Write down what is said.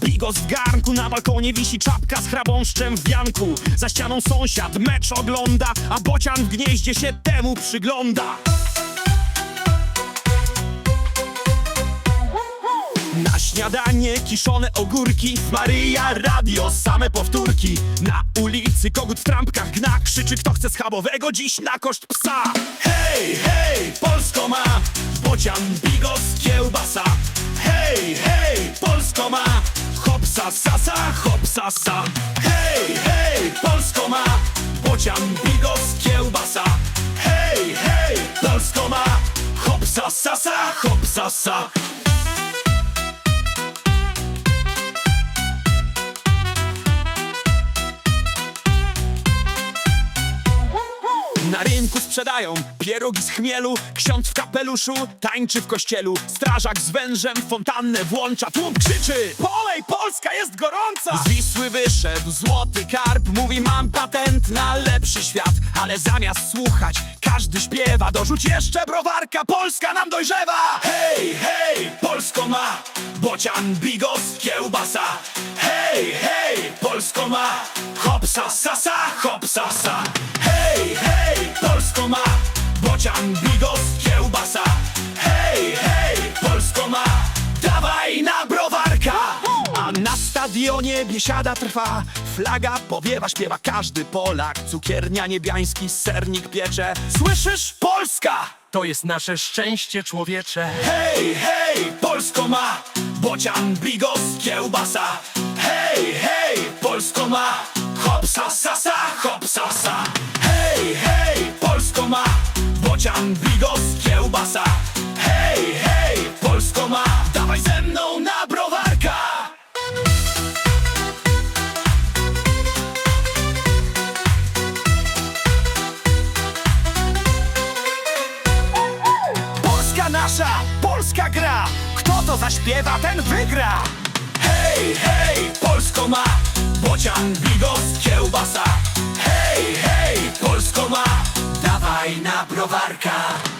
bigos w garnku Na balkonie wisi czapka z chrabąszczem w wianku Za ścianą sąsiad mecz ogląda A bocian w gnieździe się temu przygląda. Na śniadanie kiszone ogórki Maryja radio, same powtórki. Na ulicy kogut w trampkach gna Krzyczy kto chce schabowego dziś na koszt psa. Hej, hej, Polsko ma Bocian, bigos, kiełbasa. Hej, hej, Polsko ma. Hopsa, sasa, hopsa, sa Hej, hej, Polsko ma. Bocian, bigos, kiełbasa. Hej, hej, Polsko ma. Hopsa, sasa, hopsa, sa Na rynku sprzedają pierogi z chmielu Ksiądz w kapeluszu tańczy w kościelu. Strażak z wężem fontannę włącza Tłum krzyczy Polej, Polska jest gorąca! Z Wisły wyszedł złoty karp Mówi mam patent na lepszy świat Ale zamiast słuchać każdy śpiewa Dorzuć jeszcze browarka, Polska nam dojrzewa! Hej, hej, Polsko ma Bocian, bigos, kiełbasa Hej, hej, Polsko ma Hopsa, sasa, hopsa, sa Hej, hej, Polsko ma Bocian, bigos, kiełbasa Hej, hej, Polsko ma Dawaj na browarka A na stadionie biesiada trwa Flaga powiewa, śpiewa każdy Polak Cukiernia niebiański, sernik piecze Słyszysz? Polska! To jest nasze szczęście człowiecze. Hej, hej, Polsko ma Bocian, bigos, kiełbasa Hej, hej, Polsko ma Hopsa, sasa, hopsa, sa. Hej, hej, Polsko ma Bocian, bigos, kiełbasa. Hej, hej, Polsko ma Dawaj ze mną na browarka. Polska nasza, Polska gra. Kto to zaśpiewa, ten wygra. Hej, Ma Bocian, bigos, kiełbasa. Hej, hej, Polsko ma Dawaj na browarka